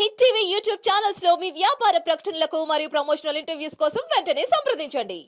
Hit TV YouTube ఛానల్స్లో మీ వ్యాపార ప్రకటనలకు మరియు ప్రమోషనల్ ఇంటర్వ్యూస్ కోసం వెంటనే సంప్రదించండి.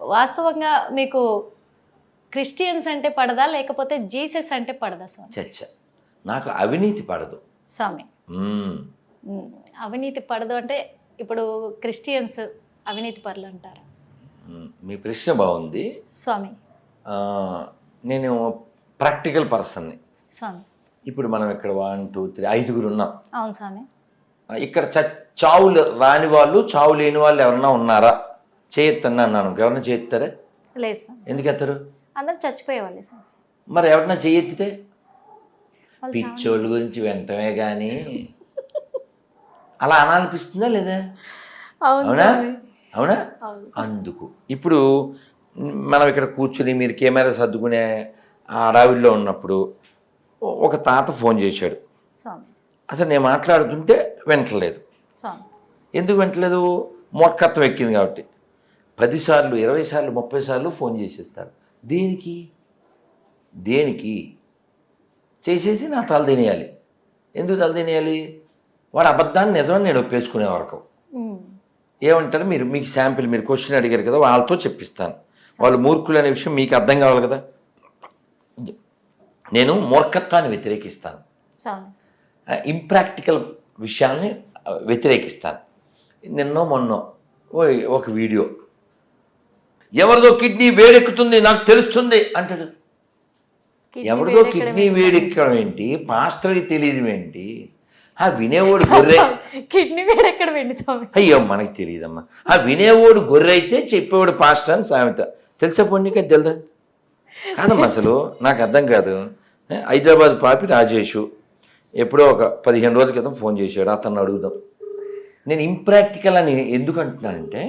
వాస్తవంగా మీకు క్రిస్టియన్స్ అంటే పడదా? లేకపోతే జీసస్ అంటే పడదా స్వామి? చచ్చ. నాకు అవినీతి పడదు. స్వామి. మ్మ్. ఉమ్, అవినీతి పడదు అంటే ఇప్పుడు క్రిస్టియన్స్ అవినీతి పరులు అంటారా మ్మ్. మీ ప్రశ్న బాగుంది. స్వామి. ఆ, నేను ప్రాక్టికల్ పర్సన్ని. స్వామి. ఇప్పుడు మనం ఇక్కడ వన్ టూ త్రీ ఐదుగురు ఉన్నాం అవును స్వామి. ఇక్కడ చ చావులు రాని వాళ్ళు చావు లేని వాళ్ళు ఎవరన్నా ఉన్నారా? చేయొత్తన్నా అన్నాను ఎవరన్నా చేయెత్తారా? లేదు ఎందుకు ఎత్తారు అందరు చచ్చిపోయేవాళ్ళే స్వామి మరి ఎవరన్నా చేయెత్తితే పిచ్చోళ్ళ గురించి వెంటనే కానీ అలా అనాలనిపిస్తుందా లేదా? అవును అవునా? స్వామి. అవునా? అవును అందుకు. ఇప్పుడు మనం ఇక్కడ కూర్చుని మీరు కెమెరా సర్దుకునే ఆ అడవిలో ఉన్నప్పుడు ఒక తాత ఫోన్ చేశాడు. అసలు నేను మాట్లాడుతుంటే వింటలేదు ఎందుకు వింటలేదు మూర్ఖత్వం ఎక్కింది కాబట్టి. పదిసార్లు ఇరవై సార్లు ముప్పై సార్లు ఫోన్ చేసేస్తారు దేనికి? దేనికి? చేసేసి నా తల తినేయాలి. ఎందుకు తల తినేయాలి? వాడు అబద్ధాన్ని నిజమని నేను ఒప్పేసుకునే వరకు. ఏమంటారు మీరు మీకు శాంపిల్ మీరు క్వశ్చన్ అడిగారు కదా వాళ్ళతో చెప్పిస్తాను. వాళ్ళు మూర్ఖులు అనే విషయం మీకు అర్థం కావాలి కదా? నేను మూర్ఖత్వాన్ని వ్యతిరేకిస్తాను. ఇంప్రాక్టికల్ విషయాల్ని వ్యతిరేకిస్తాను. నిన్నో మొన్నో ఒక వీడియో. ఎవరిదో కిడ్నీ వేడెక్కుతుంది నాకు తెలుస్తుంది అంటాడు. ఎవరిదో కిడ్నీ వేడెక్కడం ఏంటి పాస్టర్కి తెలియదు ఏంటి ఆ వినేవాడు గొర్రె? కిడ్నీ వేడెక్కడ స్వామి? అయ్యో మనకి తెలియదమ్మా. ఆ వినేవాడు గొర్రె అయితే చెప్పేవాడు పాస్టర్ అని సామెత. తెలుసా పొన్నిక తెలుదా? కాదమ్మా అసలు నాకు అర్థం కాదు. హైదరాబాద్ పాపి రాజేషు ఎప్పుడో ఒక పదిహేను రోజుల క్రితం ఫోన్ చేశాడు అతన్ని అడుగుదాం. నేను ఇంప్రాక్టికల్ అని ఎందుకు అంటున్నానంటే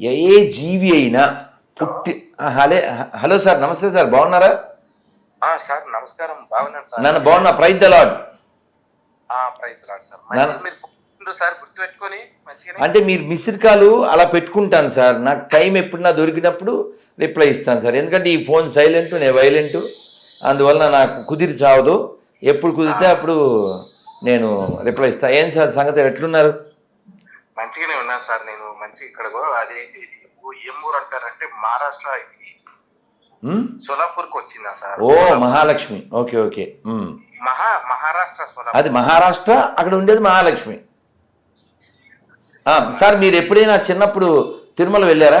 ఏ జీవి అయినా పుట్టి హలే హలో సార్ నమస్తే సార్ బాగున్నారా? సార్ నమస్కారం బాగున్నాను సార్. నన్ను బాగున్నా ప్రైజ్ ద లాడ్ సార్. గుర్తుపెట్టుకొని అంటే మీరు మిస్డ్ కాల్ అలా పెట్టుకుంటాను సార్. నాకు టైం ఎప్పుడు నా దొరికినప్పుడు రిప్లై ఇస్తాను సార్. ఎందుకంటే ఈ ఫోన్ సైలెంట్ నేను వైలెంట్ అందువల్ల నాకు కుదిరి చావదు. ఎప్పుడు కుదిరితే అప్పుడు నేను రిప్లై ఇస్తాను ఏం సార్ సంగతి? ఎట్లున్నారు? మంచిగానే ఉన్నాను సార్. నేను మంచి ఇక్కడ అది ఏం ఊరు అంటారంటే మహారాష్ట్ర ఇది. ఉమ్? సోలాపూర్కి వచ్చిందా సార్? ఓ మహాలక్ష్మి. Okay okay. మహా మహారాష్ట్ర అది మహారాష్ట్ర అక్కడ ఉండేది మహాలక్ష్మి. సార్ మీరు ఎప్పుడైనా చిన్నప్పుడు తిరుమల వెళ్ళారా?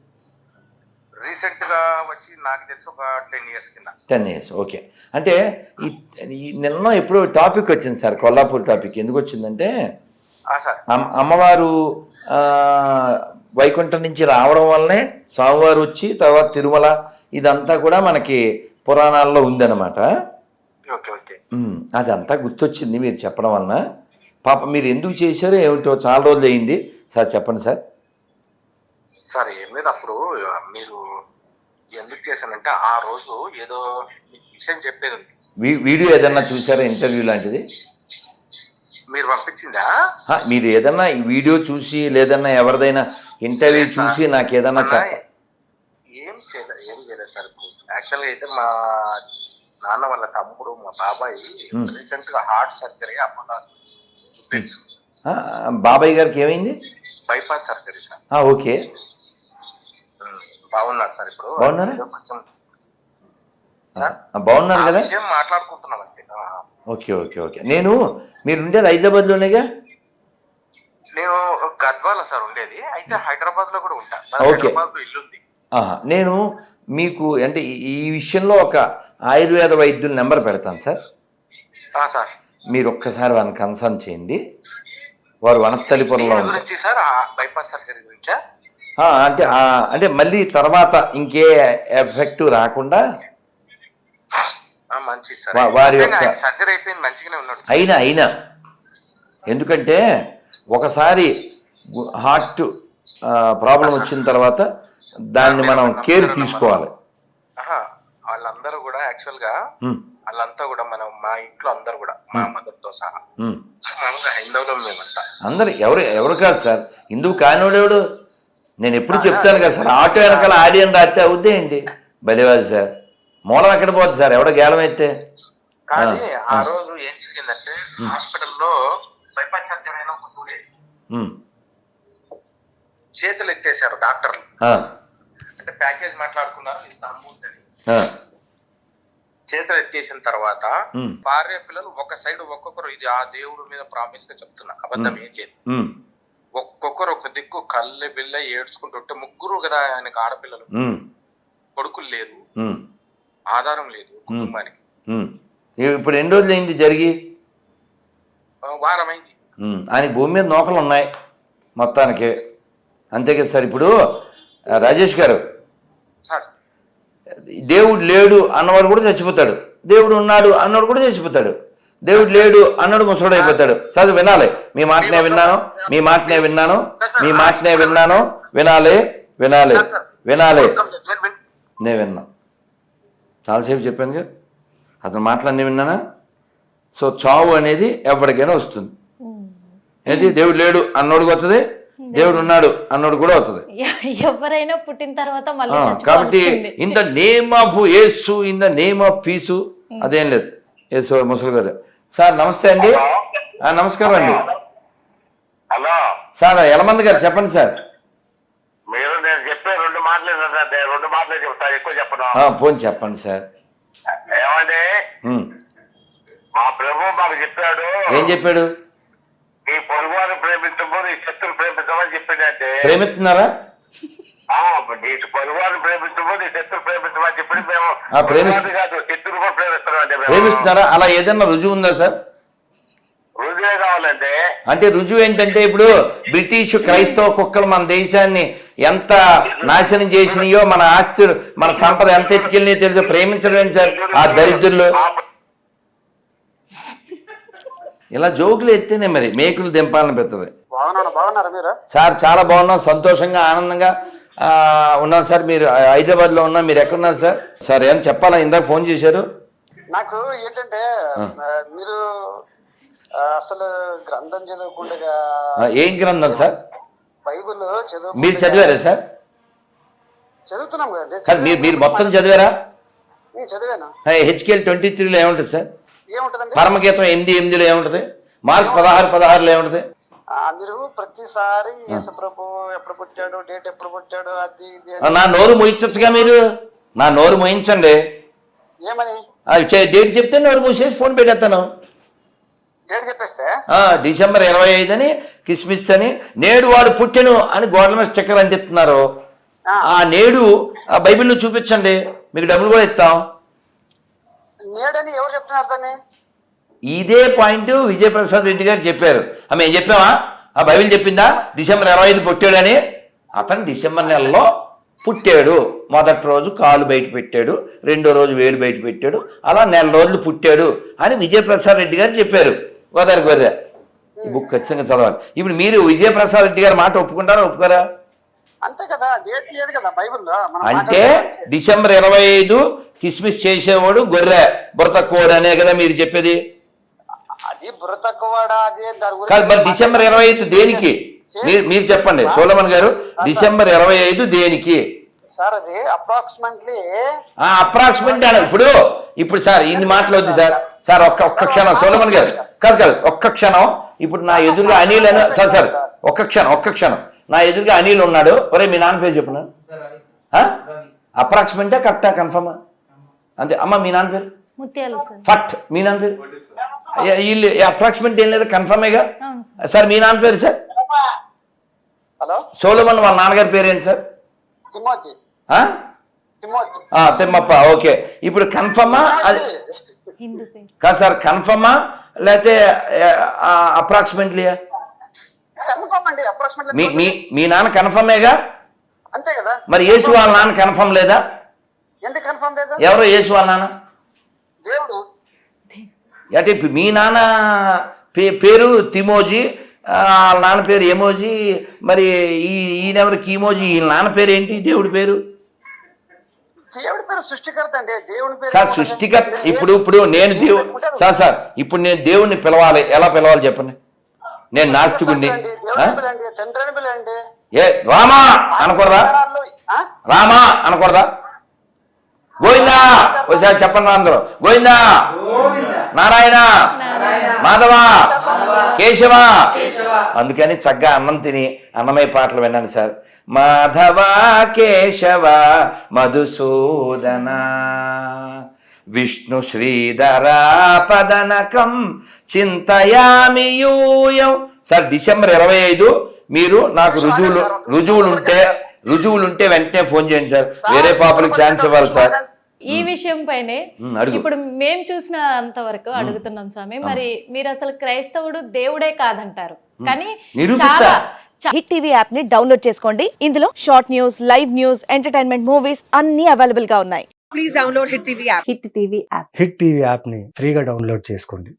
రీసెంట్గా వచ్చి నాకు తెలిసి ఒక టెన్ ఇయర్స్ కింద. Ten years okay. అంటే ఈ నిన్న ఎప్పుడో టాపిక్ వచ్చింది సార్ కొల్లాపూర్ టాపిక్. ఎందుకు వచ్చిందంటే అమ్మవారు వైకుంఠం నుంచి రావడం వల్లనే స్వామివారు వచ్చి తర్వాత తిరుమల ఇదంతా కూడా మనకి పురాణాల్లో ఉందన్నమాట. Okay okay. ఉమ్, అదంతా గుర్తొచ్చింది మీరు చెప్పడం వలన. పాప మీరు ఎందుకు చేశారో ఏమిటో చాలా రోజులు అయింది సార్ చెప్పండి సార్. సార్ ఏం లేదు అప్పుడు మీరు ఎందుకు చేశానంటే ఆ రోజు ఏదో విషయం చెప్పేది వీడియో ఏదన్నా చూసారా ఇంటర్వ్యూ లాంటిది? మీరు పంపించిందా? మీరు ఏదన్నా వీడియో చూసి లేదన్నా ఎవరిదైనా ఇంటర్వ్యూ చూసి నాకు ఏదన్నా ఏం చేయలేదు ఏం చేయలేదు సార్ యాక్చువల్గా అయితే మా నాన్న వాళ్ళ తమ్ముడు మా బాబాయ్. రీసెంట్గా హార్ట్ సర్జరీ అప్పుడు బాబాయ్ గారికి ఏమైంది? Bypass surgery sir. ఓకే. బాగున్నారు సార్ ఇప్పుడు. బాగున్నారా? కొంచెం బాగున్నారు కదా? మాట్లాడుకుంటున్నాం అంతే. Okay okay okay. నేను మీరు ఉండేది హైదరాబాద్లోనేగా నేను గద్వాల సార్ ఉండేది. అయితే హైదరాబాద్లో కూడా ఉంటా. హైదరాబాద్లో ఇల్లు ఉంది. ఆహా, నేను మీకు అంటే ఈ- విషయంలో ఒక ఆయుర్వేద వైద్యుల నెంబర్ పెడతాను సార్. సార్. మీరు ఒక్కసారి వాళ్ళని కన్సల్ట్ చేయండి. వారు వనస్థలిపురంలో బైపాస్ సర్జరీ గురించా? అంటే అంటే మళ్ళీ తర్వాత ఇంకే ఎఫెక్ట్ రాకుండా వారి యొక్క- అయినా అయినా. ఎందుకంటే ఒకసారి హార్ట్ ప్రాబ్లం వచ్చిన తర్వాత దాన్ని మనం కేర్ తీసుకోవాలి. యాక్చువల్గా వాళ్ళంతా కూడా మనం మా ఇంట్లో అందరు కూడా మా మదర్తో సహా. మామూలుగా హైందవులో మేమంతా. అందరు ఎవరు ఎవరు కాదు సార్. ఇందుకు కానివాడు ఎవడు నేను ఎప్పుడు చెప్తాను కదా సార్ ఆటో వెనకాల ఆడియన్ రాస్తే అవుద్దే ఏంటి? బలివాది సార్. మూలం ఎక్కడ పోద్ది సార్? ఎవడో గేలం అయితే కానీ ఆ. రోజు ఏం జరిగిందంటే హాస్పిటల్లో బైపాస్ సర్జరీ అయిన ఒక టూ డేస్ ఉమ్, చేతులు ఎత్తేసారు డాక్టర్లు. అంటే ప్యాకేజ్ మాట్లాడుకున్నారు ఇస్తాము చేతులు ఎత్తేసిన తర్వాత భార్య పిల్లలు ఒక సైడ్ ఒక్కొక్కరు ఇది ఆ దేవుడి మీద ప్రామిస్గా చెప్తున్నా అబద్ధం ఏం లేదు. ఒక్కొక్కరు ఒక దిక్కు కళ్ళె బిల్ల ఏడ్చుకుంటుంటే ముగ్గురు కదా ఆయనకు ఆడపిల్లలు. కొడుకులు లేరు. ఆధారం లేదు కుటుంబానికి. ఇప్పుడు ఎన్ని రోజులు అయింది జరిగి వారమైంది. ఉమ్, ఆయన భూమి మీద నూకలు ఉన్నాయి మొత్తానికి. అంతే కదా సార్ ఇప్పుడు? రాజేష్ గారు. సార్. దేవుడు లేడు అన్నవాడు కూడా చచ్చిపోతాడు. దేవుడు ఉన్నాడు అన్నవాడు కూడా చచ్చిపోతాడు. దేవుడు లేడు అన్నాడు ముసడు అయిపోతాడు. చదువు వినాలి. మీ మాటనే విన్నాను. మీ మాటనే విన్నాను. మీ మాటనే విన్నాను. వినాలి వినాలి వినాలి. నేను విన్నా. చాలాసేపు చెప్పాను కదా. అతను మాటలన్నీ విన్నానా? సో చావు అనేది ఎవరికైనా వస్తుంది. ఏది దేవుడు లేడు అన్నోడికి వస్తుంది దేవుడు ఉన్నాడు అన్నోడు కూడా అవుతుంది ఎవరైనా పుట్టిన తర్వాత కాబట్టి. In the name of Yesu in the name of peace అదేం లేదు. యేసు ముసలి గారు. సార్ నమస్తే అండి. నమస్కారం అండి. హలో. సార్ ఎలమంది గారు చెప్పండి సార్. మీరు నేను చెప్పే రెండు మాటలే నేను రెండు మాటలే చెప్తా ఎక్కువ చెప్పను. ఆ, పోనీ చెప్పండి సార్. ఏమండి. మా ప్రభు మాకు చెప్పాడు. ఏం చెప్పాడు? నీ పొరుగువారిని ప్రేమించము నీ శత్రులు ప్రేమించమని చెప్పిందంటే. ప్రేమిస్తున్నారా? ప్రేమించమని చెప్పి మేము కాదు కూడా ప్రేమిస్తున్నారా? అలా ఏదైనా రుజువు ఉందా సార్? రుజువే కావాలంటే. అంటే రుజువు ఏంటంటే ఇప్పుడు బ్రిటిష్ క్రైస్తవ కుక్కలు మన దేశాన్ని ఎంత నాశనం చేసినాయో మన ఆస్తి మన సంపద ఎంత ఎత్తుకెళ్ళినాయో తెలుసు? ప్రేమించడం ఏంటి సార్? ఆ దరిద్రులు. ఇలా జోకులు ఎత్తేనే మరి మేకులు దింపాలని పెద్దది. బాగున్నాను బాగున్నారా మీరు? సార్ చాలా బాగున్నాం సంతోషంగా ఆనందంగా. ఆ, ఉన్నాం సార్ మీరు హైదరాబాద్లో ఉన్నాం మీరు ఎక్కడున్నారు సార్? సార్ ఏం చెప్పాలా? ఇందాక ఫోన్ చేశారు. నాకు ఏంటంటే మీరు అసలు గ్రంథం చదవకుండా ఏం గ్రంథం సార్? బైబిల్ చదువు మీరు చదివారా సార్? చదువుతున్నాం కదండి కాదు మీరు మీరు మొత్తం చదివారా? చదివాను. హెచ్కేఎల్ ట్వంటీ త్రీలో ఏముంటుంది సార్? ఏముంటదండి? పరమగీతం ఎనిమిది ఎనిమిదిలో ఏముంటుంది? మార్క్ పదహారు పదహారులో ఏముంటుంది? మీరు ప్రతిసారి యేసు ప్రభు ఎప్పుడు పుట్టాడు డేట్ ఎప్పుడు పుట్టాడు అది ఇది అని. నా నోరు మోయించచ్చుగా మీరు? నా నోరు మోయించండి. ఏమని? డేట్ చెప్తే నోరు మూసేసి ఫోన్ పెట్టేస్తాను. డేట్ చెప్పేస్తే? డిసెంబర్ ఇరవై ఐదు అని కిస్మిస్ అని నేడు వాడు పుట్టెను అని గోడల మీద స్టిక్కర్ అంటిస్తున్నారు. ఆ. ఆ నేడు ఆ బైబిల్లో చూపించండి. మీకు డబ్బులు కూడా ఇస్తాం. నేడని ఎవరు చెప్తున్నారు దాన్ని? ఇదే పాయింట్ విజయప్రసాద్ రెడ్డి గారు చెప్పారు. ఆ, మేము చెప్పామా ఆ బైబిల్ చెప్పిందా? డిసెంబర్ ఇరవై ఐదు పుట్టాడని? అతను డిసెంబర్ నెలలో పుట్టాడు. మొదటి రోజు కాలు బయట పెట్టాడు. రెండో రోజు వేలు బయట పెట్టాడు. అలా నెల రోజులు పుట్టాడు అని విజయప్రసాద్ రెడ్డి గారు చెప్పారు. గోదావరి గోదా ఈ బుక్ ఖచ్చితంగా చదవాలి. ఇప్పుడు మీరు విజయప్రసాద్ రెడ్డి గారి మాట ఒప్పుకుంటారా ఒప్పుకోరా? అంతే కదా డేట్ లేదు కదా బైబిల్లో అంటే. డిసెంబర్ ఇరవై ఐదు కిస్మిస్ చేసేవాడు గొర్రె బుర్ర కోడ్ అనే కదా మీరు చెప్పేది? కాదు మరి డిసెంబర్ ఇరవై ఐదు దేనికి? మీరు మీరు చెప్పండి. సోలమన్ గారు డిసెంబర్ ఇరవై ఐదు దేనికి? సార్ అది అప్రాక్సిమేట్లీ అప్రాక్సిమేట్ అని ఇప్పుడు ఇప్పుడు సార్ ఇన్ని మాటలు వద్దు సార్. సార్ ఒక్క ఒక్క క్షణం. సోలమన్ గారు కాదు కాదు ఒక్క క్షణం. ఇప్పుడు నా ఎదురుగా అనిల్ అని సార్ సార్ ఒక్క క్షణం ఒక్క క్షణం. నా ఎదురుగా అనిల్ ఉన్నాడు. ఒరే మీ నాన్న పేరు చెప్పిన? అప్రాక్సిమేటా కరెక్టా కన్ఫర్మా? అంతే. అమ్మ మీ నాన్న పేరు? ముత్యాలు సార్. ఫట్ మీ నాన్న పేరు? వీళ్ళు అప్రాక్సిమేట్ ఏం లేదు కన్ఫర్మేగా సార్. మీ నాన్న పేరు సార్? హలో? సోలమన్ వాళ్ళ నాన్నగారి పేరు ఏంటి సార్? తిమ్మప్ప ఓకే. ఇప్పుడు కన్ఫర్మా అది కాదు సార్ కన్ఫర్మా లేకపోతే అప్రాక్సిమేట్లీ కన్ఫర్మ్ అండి అప్రాక్సిమేట్లీ మీ మీ మీ నాన్న కన్ఫర్మేగా అంతే కదా? మరి యేసు వాళ్ళ నాన్న కన్ఫర్మ్ లేదా? ఎందుకు కన్ఫర్మ్ లేదు? ఎవరో యేసు వాళ్ళ నాన్న? దేవుడు. అంటే ఇప్పుడు మీ నాన్న పే పేరు తిమోజీ వాళ్ళ నాన్న పేరు ఎమోజీ మరి ఈ ఈయనెవరు కీమోజీ ఈ నాన్న పేరు ఏంటి దేవుడి పేరు దేవుడి పేరు సృష్టికర్త అండి దేవుని పేరు సార్? సృష్టికర్త ఇప్పుడు ఇప్పుడు నేను ఏం దేవు పెట్టుకుంటారు? సార్ సార్ ఇప్పుడు నేను దేవుణ్ణి పిలవాలి ఎలా పిలవాలి చెప్పండి నేను? దేవుడిని పిలండి ఏ రామా అనకూడదా? రామా అనకూడదా గోవిందా! ఒకసారి చెప్పండి అందరూ. గోవిందా! నారాయణ! మాధవ! కేశవ! అందుకని చక్కగా అన్నం తిని అన్నమయ్య పాటలు విన్నాను సార్. మాధవ కేశవ మధుసూదన విష్ణు శ్రీధరాపదనకం చింతయామి యూయం. సార్ డిసెంబర్ ఇరవై ఐదు మీరు నాకు రుజువులు రుజువులు ఉంటే రుజువులు ఉంటే వెంటనే ఫోన్ చేయండి సార్. వేరే పాపలకు ఛాన్స్ ఇవ్వాలి సార్. ఈ విషయం పైనే. ఇప్పుడు మేం చూసిన అంతవరకు అడుగుతున్నాం స్వామి. మరి మీరు అసలు క్రైస్తవుడు దేవుడే కాదంటారు. కానీ. చాలా హిట్ టీవీ యాప్ని డౌన్లోడ్ చేసుకోండి. ఇందులో short news live news entertainment movies అన్ని అవైలబుల్గా ఉన్నాయి. హిట్ టీవీ యాప్ని ఫ్రీగా డౌన్లోడ్ చేసుకోండి.